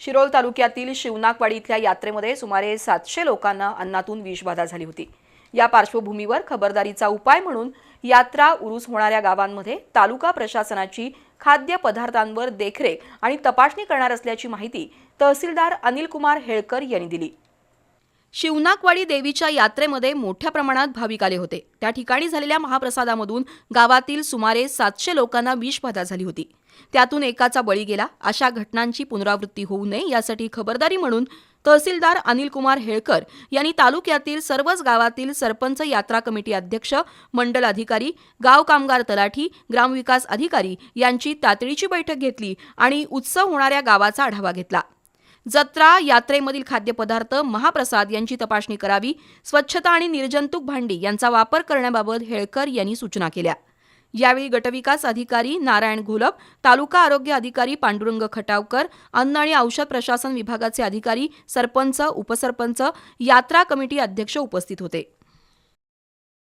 शिरोल तालुक्यातील शिवनाकवाडी इथल्या यात्रेमध्ये सुमारे सातशे लोकांना अन्नातून विषबाधा झाली होती. या पार्श्वभूमीवर खबरदारीचा उपाय म्हणून यात्रा उरूस होणाऱ्या गावांमध्ये तालुका प्रशासनाची खाद्य पदार्थांवर देखरेख आणि तपासणी करणार असल्याची माहिती तहसीलदार अनिल कुमार हेळकर यांनी दिली. शिवनाकवाडी देवीच्या यात्रेमध्ये मोठ्या प्रमाणात भाविक आले होते. त्या ठिकाणी झालेल्या महाप्रसादामधून गावातील सुमारे सातशे लोकांना विषबाधा झाली होती. त्यातून एकाचा बळी गेला. अशा घटनांची पुनरावृत्ती होऊ नये यासाठी खबरदारी म्हणून तहसीलदार अनिल कुमार हेळकर यांनी तालुक्यातील सर्वच गावातील सरपंच यात्रा कमिटी अध्यक्ष मंडल अधिकारी गाव कामगार तलाठी ग्रामविकास अधिकारी यांची तातडीची बैठक घेतली आणि उत्सव होणाऱ्या गावाचा आढावा घेतला. जत्रा यात्रेमधील खाद्यपदार्थ महाप्रसाद यांची तपासणी करावी. स्वच्छता आणि निर्जंतुक भांडी यांचा वापर करण्याबाबत हेळकर यांनी सूचना केल्या. यावेळी गटविकास अधिकारी नारायण घोलप तालुका आरोग्य अधिकारी पांडुरंग खटावकर अन्न आणि औषध प्रशासन विभागाचे अधिकारी सरपंच उपसरपंच यात्रा कमिटी अध्यक्ष उपस्थित होते.